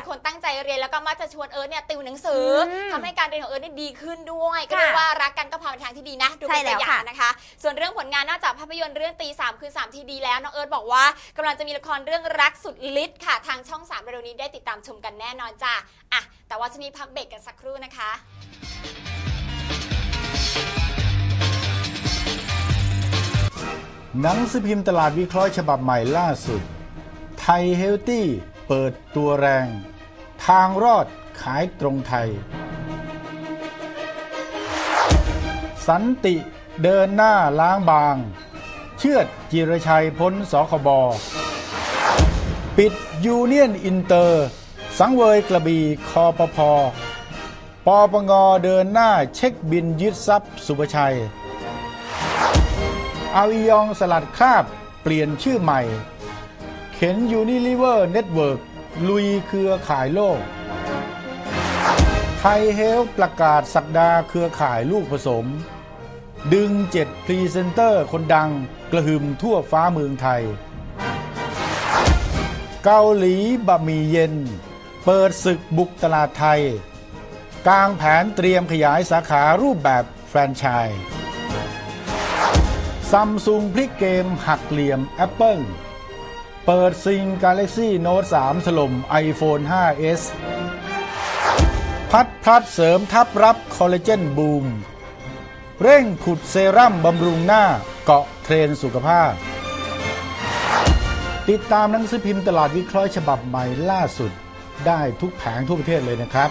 เป็นคนตั้งใจเรียนแล้วก็มักจะชวนเอิร์ธเนี่ยติวหนังสืออมทำให้การเรียนของเอิร์ธเนี่ยดีขึ้นด้วย ก็ค่ะเรียกว่ารักกันก็พาไปทางที่ดีนะ ดูใช่เป็นตัวแล้วอย่าค่ะ งนะคะ ส่วนเรื่องผลงานนอกจากภาพยนตร์เรื่องตีสามคืนสามที่ดีแล้วน้องเอิร์ธบอกว่ากำลังจะมีละครเรื่องรักสุดฤทธิ์ค่ะ ทางช่อง3เร็วๆนี้ได้ติดตามชมกันแน่นอนจ้ะอะแต่ว่าช่วงนี้พักเบรกกันสักครู่นะคะ หนังสือพิมพ์ตลาดวิเคราะห์ฉบับใหม่ล่าสุด ไทยเฮลตี้ เปิดตัวแรง ทางรอดขายตรงไทย สันติเดินหน้าล้างบาง เชือดจิรชัยพ้นสคบปิดยูเนียนอินเตอร์ สังเวยกระบีคอปพปปงเดินหน้าเช็คบินยึดทรัพย์สุภชัยอาวิยองสลัดคราบเปลี่ยนชื่อใหม่ เข็นยูนิลิเวอร์เน็ตเวิร์กลุยเครือข่ายโลก ไทยเฮลประกาศสักดาเครือข่ายลูกผสม ดึงเจ็ดพรีเซนเตอร์คนดังกระหึ่มทั่วฟ้าเมืองไทย เกาหลีบะหมี่เย็น เปิดศึกบุกตลาดไทย กลางแผนเตรียมขยายสาขารูปแบบแฟรนไชส์ซัมซุงพลิกเกมหักเหลี่ยม Apple เปิล เปิดซิง Galaxy Note 3 ถล่ม iPhone 5s พัดพลัดเสริมทับรับคอลลาเจนบูม เร่งขุดเซรั่มบำรุงหน้าเกาะเทรนสุขภาพ ติดตามหนังสือพิมพ์ตลาดวิเคราะห์ฉบับใหม่ล่าสุด ได้ทุกแผงทั่วประเทศเลยนะครับ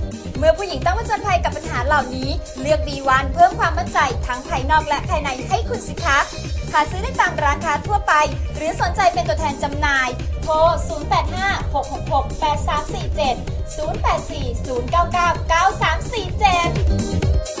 มื่อ ผู้หญิงต้องผจญภัยกับปัญหาเหล่านี้ เลือกบีวันเพิ่มความมั่นใจทั้งภายนอกและภายในให้คุณสิคะหาซื้อได้ตามร้านค้าทั่วไป หรือสนใจเป็นตัวแทนจำหน่าย โทร 0856668347 0840999347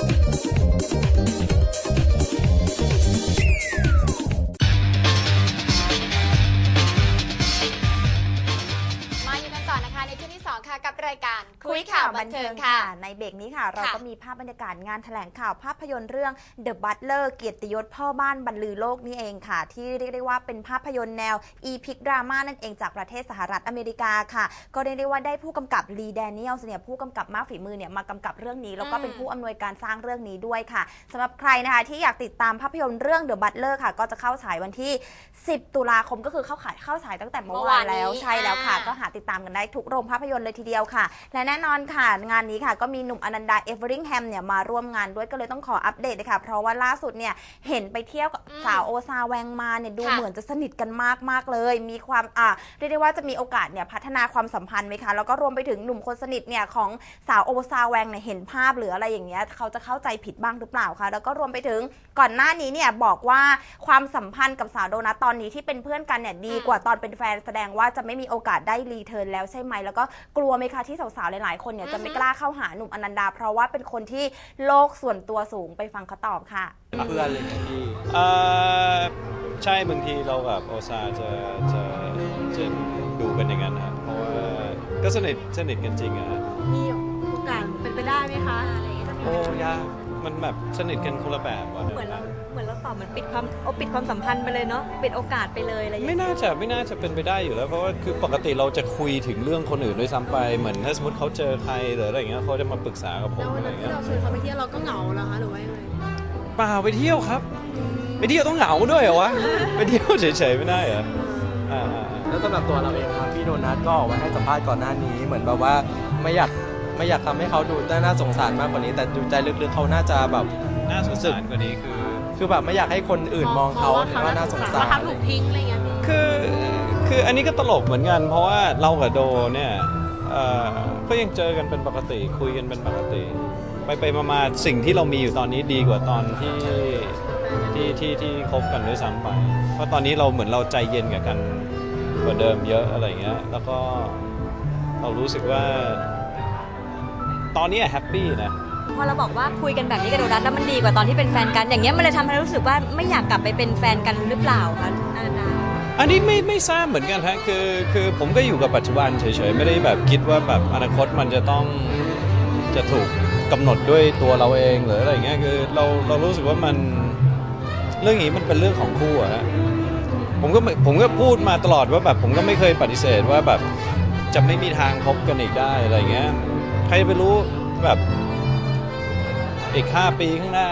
าวบันเทิงค่ะ ในเบรกนี้ค่ะ เราค่ะก็มีภาพบรรยากาศงานแถลงข่าวภาพยนตร์เรื่อง The Butler เกียรติยศพ่อบ้านบรรลือโลกนี่เองค่ะ ที่เรียกได้ว่าเป็นภาพยนตร์แนว e p i c ดราม่านั่นเองจากประเทศสหรัฐอเมริกาค่ะ ก็เรียกได้ว่าได้ผู้กำกับลีแดเนียลเนี่ยผู้กำกับมากฝีมือเนี่ยมากำกับเรื่องนี้ แล้วก็เป็นผู้อำนวยการสร้างเรื่องนี้ด้วยค่ะสำหรับใครนะคะที่อยากติดตามภาพยนตร์เรื่อง The Butler ค่ะ ก็จะเข้าฉายวันที่ 10 ตุลาคมก็คือเข้าขายเข้าฉายตั้งแต่เมื่อวานแล้วเมื่อวานนี้ใช่แล้วค่ะอ่าก็หาติดตามกันได้ทุกโรงภาพยนตร์เลยทีเดียวค่ะ และแน่นอนค่ะงานนี้ค่ะ ก็มีหนุ่มอนันดาเอเวอริงแฮมเนี่ยมาร่วมงานด้วยก็เลยต้องขออัปเดตเลยค่ะ เพราะว่าล่าสุดเนี่ยเห็นไปเที่ยวกับอืมสาวโอซาแวงมาเนี่ยดูค่ะ เหมือนจะสนิทกันมากมากๆเลย มีความอ่าเรียกได้ว่าจะมีโอกาสเนี่ยพัฒนาความสัมพันธ์ไหมคะแล้วก็รวมไปถึงหนุ่มคนสนิทเนี่ยของสาวโอซาแวงเนี่ยเห็นภาพหรืออะไรอย่างเงี้ยเขาจะเข้าใจผิดบ้างหรือเปล่าคะแล้วก็รวมไปถึงก่อนหน้านี้เนี่ยบอกว่าความสัมพันธ์กับสาวโดนัทตอนนี้ที่เป็นเพื่อนกันเนี่ยดีกว่าตอนเป็นแฟนแสดงว่าจะไม่มีโอกาสได้รีเทิร์นแล้วใช่ไหมแล้วก็กลัวไหมคะที่สาวๆหลายๆคนเนี่ยจะไม่กล้าเข้าหาหนุ่มอนันดา เพราะว่าเป็นคนที่โลกส่วนตัวสูงไปฟังเขาตอบค่ะ เพื่อนเลยนะพี่เอ่อใช่บางทีเรากับโอซาจะจะจะดูกันอย่างนั้นครับเพราะว่าก็สนิทสนิทกันจริงอะฮะมีโอกาสเป็นไปได้ไหมคะอะไรอย่างเงี้ยโอ้ยากมันแบบสนิทกันคนละแบบว่ะ เหมือนเรา เหมือนเราตอบเหมือนปิดความเอาปิดความสัมพันธ์ไปเลยเนาะปิดโอกาสไปเลยอะไรอย่างไม่เงี้ยน่าจะไม่น่าจะเป็นไปได้อยู่แล้ว เพราะว่าคือปกติเราจะคุยถึงเรื่องคนอื่นด้วยซ้ำไปเหมือนถ้าสมมติเขาเจอใครหรืออะไรอย่างเงี้ยเขาจะมาปรึกษากับผมอะไรอย่างเงี้ยเราชวนเขาไปเที่ยวเราก็เหงาเหรอคะหรือว่ายังไงเปล่าไปเที่ยวครับ ไปเที่ยวต้องเหงาด้วยเหรอวะไปเที่ยวเฉยๆไม่ได้เหรออ่าอ่าอ่า แล้วสำหรับตัวเราเองครับพี่โดนัทก็ออกมาให้สัมภาษณ์ก่อนหน้านี้ เหมือนแบบว่าไม่อยากไม่อยากทำให้เขาดูน่าสงสารมากกว่านี้ แต่ดูใจลึกๆเขาน่าจะแบบ น่าสงสารกว่านี้คือ คือแบบไม่อยากให้คนอื่นมองเขาว่าน่าสงสารว่าทำถูกทิ้งอะไรเงี้ยพี่คือคืออันนี้ก็ตลกเหมือนกัน เพราะว่าเรากับโดเนี่ยเอ่อก็ยังเจอกันเป็นปกติคุยกันเป็นปกติ ไปไปมามาสิ่งที่เรามีอยู่ตอนนี้ดีกว่าตอนที่ที่ที่ที่คบกันด้วยซ้ำไป เพราะตอนนี้เราเหมือนเราใจเย็นกับกันกว่าเดิมเยอะอะไรเงี้ย แล้วก็เรารู้สึกว่า ตอนนี้แฮปปี้นะพ อเราบอกว่าคุยกันแบบนี้กับโดนัทแล้วมันดีกว่าตอนที่เป็นแฟนกัน อย่างเงี้ยมันเลยทำให้รู้สึกว่าไม่อยากกลับไปเป็นแฟนกันหรือเปล่าคะอาณาอันนี้ไม่ไม่ทราบเหมือนกันฮะคือคือผมก็อยู่กับปัจจุบันเฉยๆไม่ได้แบบคิดว่าแบบอนาคตมันจะต้องจะถูกกำหนดด้วยตัวเราเองหรืออะไรอย่างเงี้ยคือเราเรารู้สึกว่ามันเรื่องนี้มันเป็นเรื่องของคู่อะฮะผมก็ไม่ผมก็พูดมาตลอดว่าแบบผมก็ไม่เคยปฏิเสธว่าแบบจะไม่มีทางพบกันอีกได้อะไรอย่างเงี้ยใครจะไปรู้แบบ อีกห้าปีข้างหน้า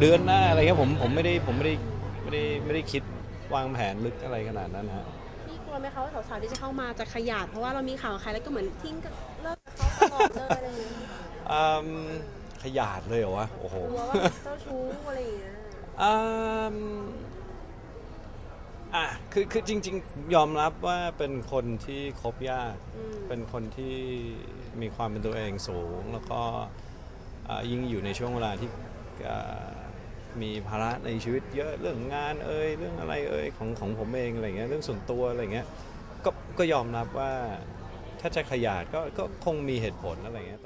เดือนหน้าอะไรเงี้ยผมผมไม่ได้ผมไม่ได้ไม่ได้ไม่ได้คิดวางแผนลึกอะไรขนาดนั้นฮะพี่กลัวไหมคะว่าสาวๆที่จะเข้ามาจะขยาดเพราะว่าเรามีข่าวกับใครแล้วก็เหมือนทิ้งกับเลิกกับเขาตลอดเลยอะไรอย่างเงี้ยอืมขยาดเลยเหรอวะโอ้โหกลัวว่าเจ้าชู้อะไรอย่างเงี้ยอืมอะคือคือจริง ๆ ยอมรับว่าเป็นคนที่คบยาก อืมเป็นคนที่มีความเป็นตัวเองสูงแล้วก็อ่า ยิ่งอยู่ในช่วงเวลาที่มีภาระในชีวิตเยอะเรื่องงานเอ่ยเรื่องอะไรเอ่ยของของผมเองอะไรเงี้ยเรื่องส่วนตัวอะไรเงี้ยก็ก็ยอมรับว่าถ้าจะขยาดก็ก็คงมีเหตุผลอะไรเงี้ย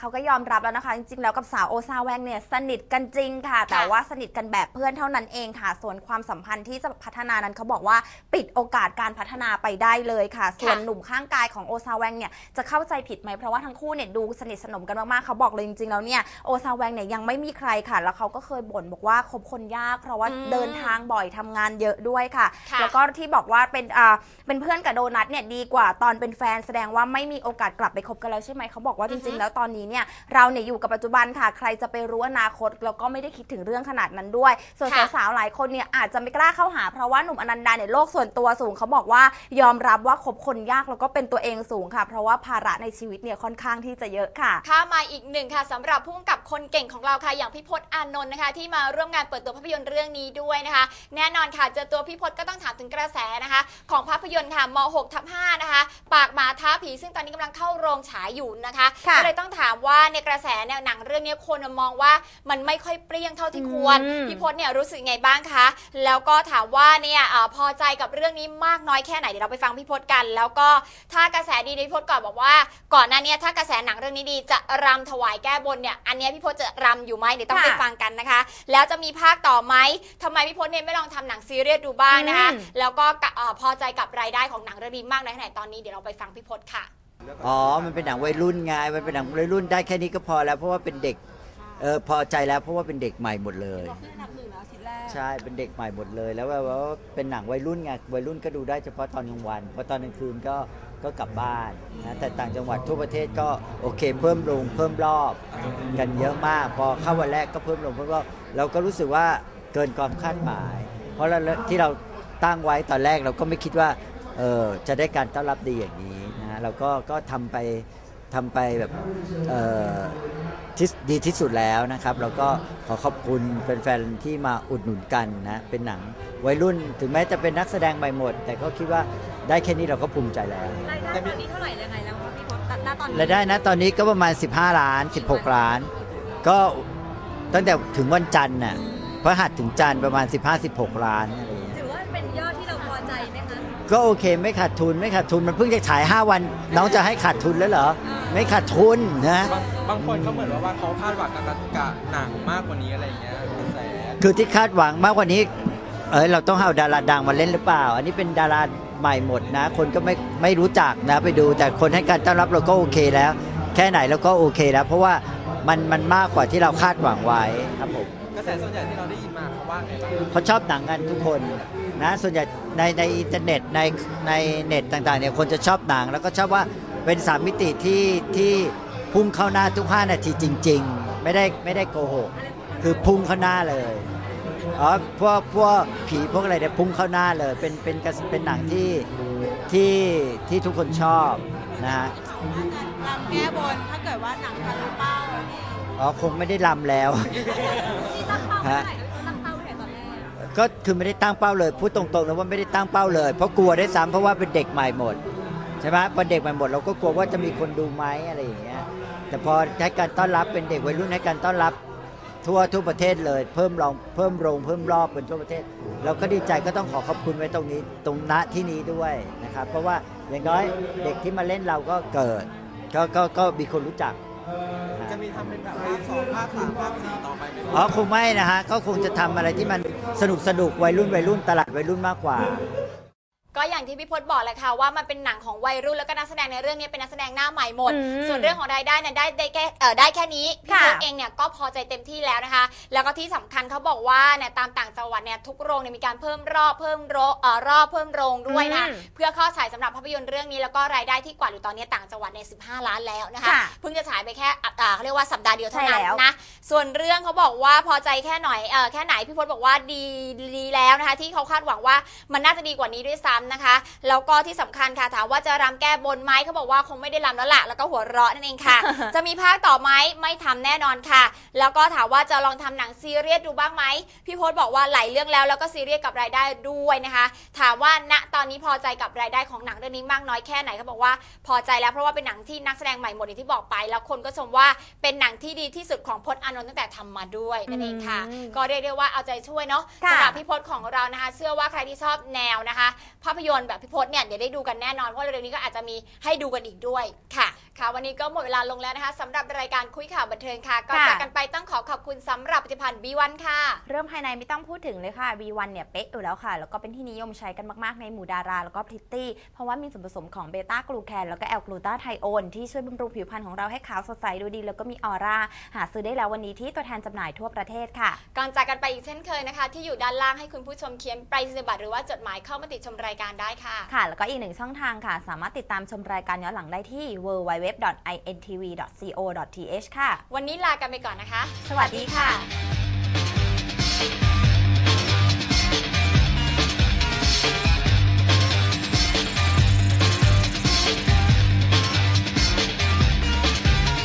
เขาก็ยอมรับแล้วนะคะ จริงๆ แล้วกับสาวโอซาแวงเนี่ยสนิทกันจริงค่ะ แต่ว่าสนิทกันแบบเพื่อนเท่านั้นเองค่ะ ส่วนความสัมพันธ์ที่จะพัฒนานั้นเขาบอกว่าปิดโอกาสการพัฒนาไปได้เลยค่ะ ส่วนหนุ่มข้างกายของโอซาแวงเนี่ยจะเข้าใจผิดไหมเพราะว่าทั้งคู่เนี่ยดูสนิทสนมกันมากๆเขาบอกเลยจริงๆ แล้วเนี่ยโอซาแวงเนี่ยยังไม่มีใครค่ะ แล้วเขาก็เคยบ่นบอกว่าคบคนยาก เพราะว่าอืมเดินทางบ่อยทำงานเยอะด้วยค่ะค่ะ แล้วก็ที่บอกว่าเป็นอ่าเป็นเพื่อนกับโดนัทเนี่ยดีกว่าตอนเป็นแฟนแสดงว่าไม่มีโอกาสกลับไปคบกันแล้วใช่ไหมเขาบอกว่าจริง ๆ แล้วตอนนี้เนี่ยเราเนี่ยอยู่กับปัจจุบันค่ะ ใครจะไปรู้อนาคตแล้วก็ไม่ได้คิดถึงเรื่องขนาดนั้นด้วย ส่วนค่ะ สาวๆหลายคนเนี่ยอาจจะไม่กล้าเข้าหา เพราะว่าหนุ่มอนันดาเนี่ยโลกส่วนตัวสูงเขาบอกว่ายอมรับว่าคบคนยากแล้วก็เป็นตัวเองสูงค่ะ เพราะว่าภาระในชีวิตเนี่ยค่อนข้างที่จะเยอะค่ะข้ามาอีกหนึ่งค่ะสำหรับผู้กำกับคนเก่งของเราค่ะอย่างพี่พศอานนท์นะคะ ที่มาร่วมงานเปิดตัวภาพยนตร์เรื่องนี้ด้วยนะคะ แน่นอนค่ะเจอตัวพี่พศก็ต้องถามถึงกระแสนะคะ ของภาพยนตร์ค่ะม 6 ทับ5นะคะ ปากหมาท้าผีซึ่งตอนนี้กำลังเข้าโรงฉายอยู่นะคะค่ะ ก็เลยต้องถามว่าในกระแสเนี่ยหนังเรื่องนี้คนมองว่ามันไม่ค่อยเปรี้ยงเท่าที่ควร อืม พี่พศเนี่ยรู้สึกไงบ้างคะ แล้วก็ถามว่าเนี่ยเอ่อพอใจกับเรื่องนี้มากน้อยแค่ไหนเดี๋ยวเราไปฟังพี่พศกัน แล้วก็ถ้ากระแสดีพี่พศก่อนบอกว่า ก่อนหน้าเนี้ถ้ากระแสหนังเรื่องนี้ดีจะรำถวายแก้บนเนี่ยอันเนี้ยพี่พศจะรำอยู่ไหมเดี๋ยวต้องค่ะไปฟังกันนะคะ แล้วจะมีภาคต่อไหมทำไมพี่พศเนี่ยไม่ลองทำหนังซีเรียสดูบ้างนะคะ อืม แล้วก็กะเอ่อพอใจกับรายได้ของหนังเรื่องนี้มากน้อยแค่ไหนตอนนี้เดี๋ยวเราไปฟังพี่พศค่ะ อ๋อ มันเป็นหนังวัยรุ่นไง มันเป็นหนังวัยรุ่นได้แค่นี้ก็พอแล้ว เพราะว่าเป็นเด็ก เออ พอใจแล้วเพราะว่าเป็นเด็กใหม่หมดเลยขึ้นอันดับหนึ่งแล้วทีแรกใช่ เป็นเด็กใหม่หมดเลย แล้วแบบว่าเป็นหนังวัยรุ่นไง วัยรุ่นก็ดูได้เฉพาะตอนกลางวันพอตอนกลางคืนก็ ก็กลับบ้านนะ แต่ต่างจังหวัดทั่วประเทศก็โอเค เพิ่มลงเพิ่มรอบกันเยอะมาก พอเข้าวันแรกก็เพิ่มลงเพิ่มรอบ เราก็รู้สึกว่าเกินความคาดหมาย เพราะเราที่เราตั้งไว้ตอนแรกเราก็ไม่คิดว่า เออจะได้การต้อนรับดีอย่างนี้นะ เราก็ก็ทำไปทำไปแบบเอ่อที่ดีที่สุดแล้วนะครับแล้วก็ขอขอบคุณแฟนๆที่มาอุดหนุนกันนะเป็นหนังวัยรุ่นถึงแม้จะเป็นนักแสดงใหม่หมด แต่ก็คิดว่าได้แค่นี้เราก็ภูมิใจแล้ว รายได้ตอนนี้เท่าไหร่ยังไงแล้วคะพี่พศณตอนนี้รายได้นะตอนนี้ก็ประมาณ 15 ล้าน 16 ล้าน ก็ตั้งแต่ถึงวันจันทร์น่ะพระหัสถึงจันทร์ประมาณ 15-16 ล้านอะไรอย่างเงี้ย ถือว่าเป็นยอดที่เราพ อใจไหมคะ ก็โอเคไม่ขาดทุนไม่ขาดทุนมันเพิ่งจะฉาย 5 วัน น้องจะให้ขาดทุนแล้วเหรอ ไม่ขาดทุนนะ บางบางคนเขาเหมือนว่าเขาคาดหวังกับกับหนังมากกว่านี้อะไรอย่างเงี้ยกระแสคือที่คาดหวังมากกว่านี้ เอยเราต้องเอาดาราดังมาเล่นหรือเปล่า อันนี้เป็นดาราใหม่หมดนะ คนก็ไม่ไม่รู้จักนะไปดู แต่คนให้การต้อนรับเราก็โอเคแล้ว แค่ไหนเราก็โอเคแล้ว เพราะว่ามันมันมากกว่าที่เราคาดหวังไว้ครับผมกระแสส่วนใหญ่ที่เราได้ยินมาเขาว่าไงบ้าง เขาชอบหนังกันทุกคน นะส่วนใหญ่ในในอินเทอร์เน็ตในในเน็ตต่างๆเนี่ยคนจะชอบหนัง แล้วก็ชอบว่าเป็นสามมิติที่ที่พุ่งเข้าหน้าทุก 5 นาทีจริง ๆ ไม่ได้ไม่ได้โกหกคือพุ่งเข้าหน้าเลยอ๋อพวกพวกผีพวกอะไรเนี่ยพุ่งเข้าหน้าเลยเป็นเป็นกระเป็นหนังที่ที่ที่ทุกคนชอบนะฮะรำแก้บนถ้าเกิดว่าหนังทะลุเป้านี่อ๋อคงไม่ได้ลำแล้วฮะ ก็คือไม่ได้ตั้งเป้าเลยพูดตรงๆนะว่าไม่ได้ตั้งเป้าเลย เพราะกลัวได้ซ้ำเพราะว่าเป็นเด็กใหม่หมดใช่ไหมพอเด็กใหม่หมดเราก็กลัวว่าจะมีคนดูไหมอะไรอย่างเงี้ยแต่พอให้การต้อนรับเป็นเด็กวัยรุ่นให้การต้อนรับทั่วทั่วประเทศเลย เพิ่มรองเพิ่มโรงเพิ่มรอบเป็นทั่วประเทศ เราก็ดีใจก็ต้องขอขอบคุณไว้ตรงนี้ตรงณที่นี้ด้วยนะครับเพราะว่าอย่างน้อยเด็กที่มาเล่นเราก็เกิด ก็ก็ก็มีคนรู้จัก จะมีทำเป็นแบบภาคสองภาคสามภาคสี่ต่อไปไหมอ๋อคงไม่นะฮะก็คงจะทำอะไรที่มันสนุกสนุกวัยรุ่นวัยรุ่นตลาดวัยรุ่นมากกว่า ก็อย่างที่พี่พจน์บอกแหละค่ะว่ามันเป็นหนังของวัยรุ่นแล้วก็นักแสดงในเรื่องนี้เป็นนักแสดงหน้าใหม่หมด อืมส่วนเรื่องของรายได้เนี่ยได้ได้แค่เออได้แค่นี้พี่ค่ะพจน์เองเนี่ยก็พอใจเต็มที่แล้วนะคะ แล้วก็ที่สำคัญเขาบอกว่าเนี่ยตามต่างจังหวัดเนี่ยทุกโรงเนี่ยมีการเพิ่มรอบเพิ่มโรเอ่อรอบเพิ่มโรงด้วยนะอืมเพื่อเข้าฉายสำหรับภาพยนตร์เรื่องนี้แล้วก็รายได้ที่กว่าอยู่ตอนนี้ต่างจังหวัดในย15 ล้านแล้วนะคะค่ะเพิ่งจะฉายไปแค่อะอ่าเขาเรียกว่าสัปดาห์เดียวเท่านั้ใช่นแล้ว นะ ส่วนเรื่องเขาบอกว่าพอใจแค่หน่อยเออแค่ไหนพี่พจน์บอกว่าดีดีแล้วนะคะที่เขาคาดหวังว่ามันน่าจะดีกว่านี้ด้วยซ้ำนะคะ แล้วก็ที่สำคัญค่ะถามว่าจะรำแก้บนไหมเขาบอกว่าคงไม่ได้รำแล้วล่ะแล้วก็หัวเราะนั่นเองค่ะ จะมีภาคต่อไหมไม่ทำแน่นอนค่ะ แล้วก็ถามว่าจะลองทำหนังซีเรียสดูบ้างไหมพี่พจน์บอกว่าหลายเรื่องแล้วแล้วก็ซีเรียสกับรายได้ด้วยนะคะ ถามว่าณตอนนี้พอใจกับรายได้ของหนังเรื่องนี้มากน้อยแค่ไหนเขาบอกว่าพอใจแล้วเพราะว่าเป็นหนังที่นักแสดงใหม่หมดอย่างที่บอกไป แล้วคนก็ชมว่าเป็นหนังที่ดีที่สุดของพจน์อานนท์ตั้งแต่ทำมาด้วยนั่นเองค่ะอืมก็เรียกได้ว่าเอาใจช่วยเนาะค่ะสำหรับพี่พจน์ของเรานะคะ เชื่อว่าใครที่ชอบแนวนะคะภาพยนตร์แบบพี่พจน์เนี่ยเดี๋ยวได้ดูกันแน่นอนเพราะเร็วๆนี้ก็อาจจะมีให้ดูกันอีกด้วยค่ะ ค่ะ วันนี้ก็หมดเวลาลงแล้วนะคะสำหรับรายการคุยข่าวบันเทิงค่ะก่อนค่ะจากกันไปต้องขอขอบคุณสำหรับผลิตภัณฑ์บีวันค่ะ เรื่องภายในไม่ต้องพูดถึงเลยค่ะ B1 เนี่ยเป๊ะอยู่แล้วค่ะ แล้วก็เป็นที่นิยมใช้กันมากๆในหมู่ดารา แล้วก็พริตตี้ เพราะว่ามีส่วนผสมของเบต้ากลูแคนแล้วก็แอลกลูตาไทโอนที่ช่วยบำรุงผิวพรรณของเราให้ขาวสดใสดูดี แล้วก็มีออร่าหาซื้อได้แล้ววันนี้ที่ตัวแทนจำหน่ายทั่วประเทศค่ะ ก่อนจากกันไปอีกเช่นเคยนะคะ ที่อยู่ด้านล่างให้คุณผู้ชมเขียนไปรษณียบัตรหรือว่าจดหมายเข้ามาติดชมรายการได้ค่ะ ค่ะ แล้วก็อีกหนึ่งช่องทางค่ะ สามารถติดตามชมรายการย้อนหลังได้ที่ www.intv.co.th ค่ะ วันนี้ลากันไปก่อนนะคะ สวัสดีค่ะ